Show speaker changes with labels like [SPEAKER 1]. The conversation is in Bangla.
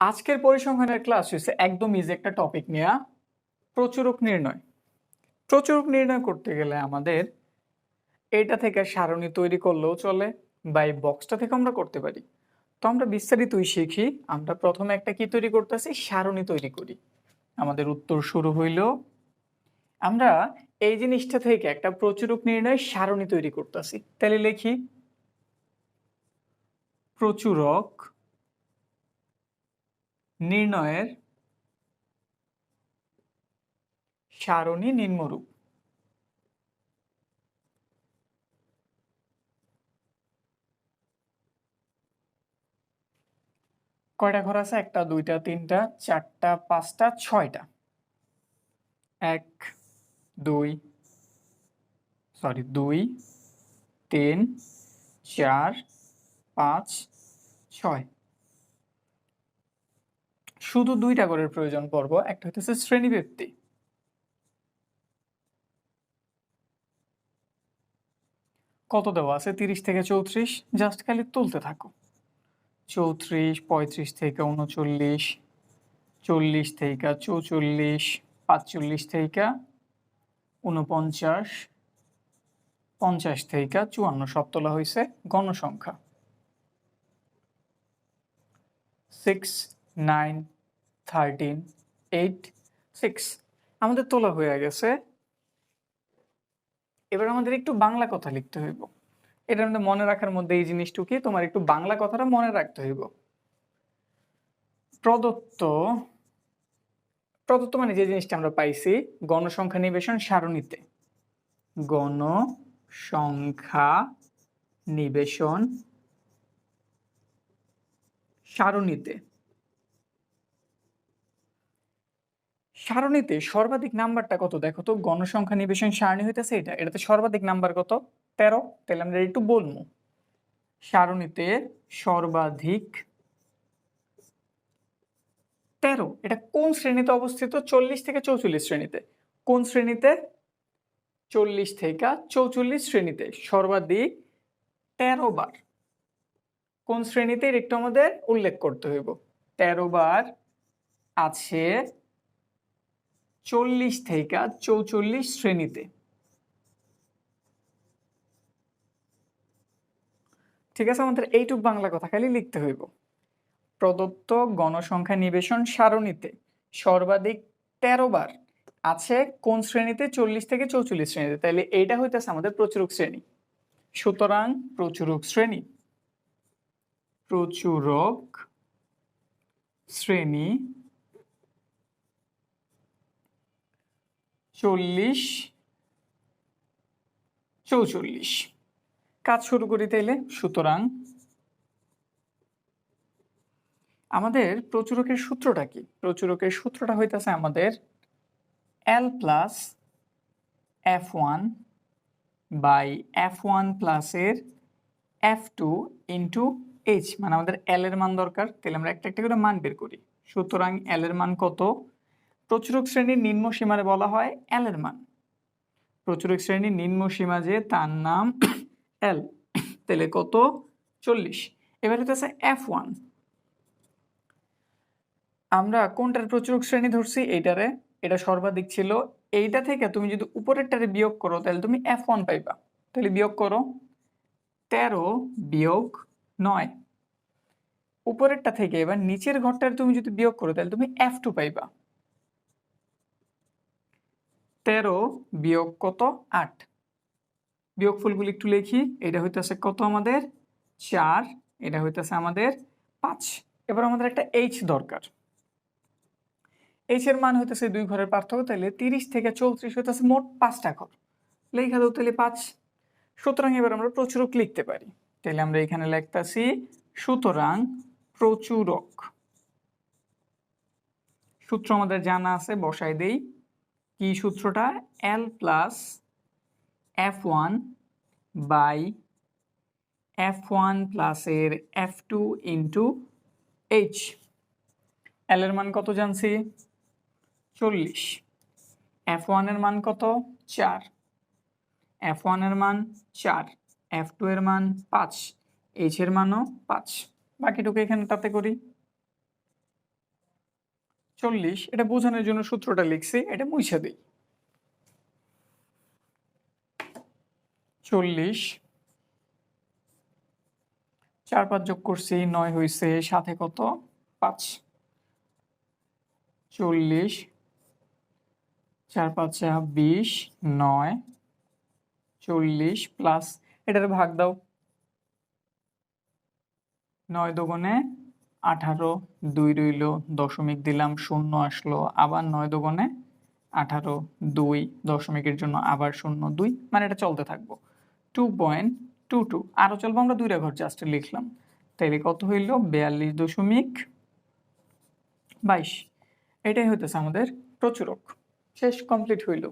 [SPEAKER 1] আজকের পরিসংখ্যানের ক্লাস হয়েছে একদম ইজি একটা টপিক নেওয়া প্রচুরক নির্ণয়। প্রচুরক নির্ণয় করতে গেলে আমাদের এটা থেকে সারণী তৈরি করলেও চলে বা এই বক্সটা থেকে আমরা করতে পারি। তো আমরা বিস্তারিতই শিখি। আমরা প্রথমে একটা কি তৈরি করতেছি? সারণী তৈরি করি। আমাদের উত্তর শুরু হইল, আমরা এই জিনিসটা থেকে একটা প্রচুরক নির্ণয় সারণী তৈরি করতেছি। তাহলে লিখি, প্রচুরক নির্ণয়ের সারণী নিম্নরূপ। কয়টা ঘর আছে? একটা, দুইটা, তিনটা, চারটা, পাঁচটা, ছয়টা। এক, দুই সরি দুই, তিন, চার, পাঁচ, ছয়। শুধু দুইটা ঘরের প্রয়োজন পড়ব একটা হইতেছে শ্রেণীব্যক্তি কত দেওয়া আছে? তিরিশ থেকে চৌত্রিশ জাস্ট খালি তুলতে থাকো। চৌত্রিশ, পঁয়ত্রিশ থেকে উনচল্লিশ, চল্লিশ থেকে চৌচল্লিশ, পাঁচচল্লিশ থেকে উনপঞ্চাশ পঞ্চাশ থেকে চুয়ান্ন, সব তোলা হয়েছে গণসংখ্যা। Six nine thirteen eight six আমাদের তোলা হয়ে গেছে। এবার আমাদের একটু বাংলা কথা লিখতে হইব। এটা আমাদের মনে রাখার মধ্যে এই জিনিসটু কি? তোমার একটু বাংলা কথাটা মনে রাখতে হইব। প্রদত্ত প্রদত্ত মানে যে জিনিসটা আমরা পাইছি, গণসংখ্যা নিবেশন সারণীতে। গণসংখ্যা নিবেশন সারণীতে। সারণীতে সর্বাধিক নাম্বারটা কত? দেখো তো, গণসংখ্যা নিবেশন সারণী হইতেছে এটা এটাতে সর্বাধিক নাম্বার কত? তেরো। তাহলে আমরা একটু বলব। সারণীতে সর্বাধিক তেরো। এটা কোন শ্রেণীতে অবস্থিত? চল্লিশ থেকে চৌচল্লিশ শ্রেণীতে। কোন শ্রেণীতে? চল্লিশ থেকে চৌচল্লিশ শ্রেণীতে। সর্বাধিক তেরো বার। কোন শ্রেণীতে? একটু আমাদের উল্লেখ করতে হইব। তেরো বার আছে চল্লিশ থেকে চৌচল্লিশ শ্রেণীতে। ঠিক আছে, আমাদের এইটুক বাংলা কথা খালি লিখতে হইব। প্রদত্ত গণসংখ্যা নিবেশন সারণীতে সর্বাধিক তেরো বার আছে কোন শ্রেণীতে? চল্লিশ থেকে চৌচল্লিশ শ্রেণীতে। তাহলে এইটা হইতেছে আমাদের প্রচুরক শ্রেণি। সুতরাং প্রচুরক শ্রেণি। প্রচুরক শ্রেণি চল্লিশ। চৌচল্লিশ। কাজ শুরু করি তাইলে। সুতরাং আমাদের প্রচুরকের সূত্রটা কি? প্রচুরকের সূত্রটা হইতেছে আমাদের L plus F one by F one প্লাসের এফ টু ইন্টু এইচ মানে আমাদের এল এর মান দরকার। তাহলে আমরা একটা একটা করে মান বের করি। সুতরাং এল এর মান কত? প্রচুরক শ্রেণির নিম্ন সীমারে বলা হয় এল এর মান। প্রচুরক শ্রেণির নিম্ন সীমা যে, তার নাম এল তাহলে কত? চল্লিশ। এবার হচ্ছে এফ ওয়ান আমরা কোনটার প্রচুরক শ্রেণি ধরছি? এইটারে। এটা সর্বাধিক ছিল। এইটা থেকে তুমি যদি উপরেরটারে বিয়োগ করো, তাহলে তুমি এফ ওয়ান পাইবা। তাহলে বিয়োগ করো। তেরো বিয়োগ নয়। উপরেরটা থেকে এবার নিচের ঘরটার তুমি যদি বিয়োগ করো, তাহলে তুমি এফ টু পাইবা। তেরো বিয়োগ কত? আট। বিয়োগ ফুলগুলি একটু লিখি। এটা হইতেছে কত আমাদের? চার। এটা হইতেছে আমাদের পাঁচ। এবার আমাদের একটা এইচ দরকার। এইচ এর মান হইতেছে দুই ঘরের পার্থক্য তাহলে তিরিশ থেকে চৌত্রিশ হইতেছে মোট পাঁচটা ঘর। লেখা দাও তাহলে পাঁচ। সুতরাং এবার আমরা প্রচুরক লিখতে পারি। তাহলে আমরা এখানে লিখতেছি, সুতরাং প্রচুরক। সূত্র আমাদের জানা আছে বসাই দেই। কি সূত্রটা? L plus F one by F one প্লাসের F two into H L এর মান কত জানছি? চল্লিশ। এফ ওয়ানের মান কত? চার। এফ ওয়ানের মান চার। এফ টু এর মান পাঁচ। এইচ এর মানও পাঁচ। বাকিটুকু এখানে তাতে করি। চল্লিশ, এটা বোঝানোর জন্য সূত্রটা লিখছি, এটা মুছে দিই। চল্লিশ, চার পাঁচ যোগ করছি, নয় হয়েছে সাথে কত? পাঁচ। চল্লিশ, চার পাঁচা বিশ, নয়। চল্লিশ প্লাস এটার ভাগ দাও। নয় দোগুণে আঠারো, দুই রইল, দশমিক দিলাম, শূন্য আসলো, আবার নয় দোগুণে আঠারো, দুই, দশমিকের জন্য আবার শূন্য, দুই মানে এটা চলতে থাকব। টু পয়েন্ট টু টু আরও চলবো, আমরা দুইটা ঘর জাস্ট লিখলাম। তাইলে কত হইল? বিয়াল্লিশ দশমিক বাইশ। এটাই হইতেছে আমাদের প্রচুরক। শেষ কমপ্লিট হইল।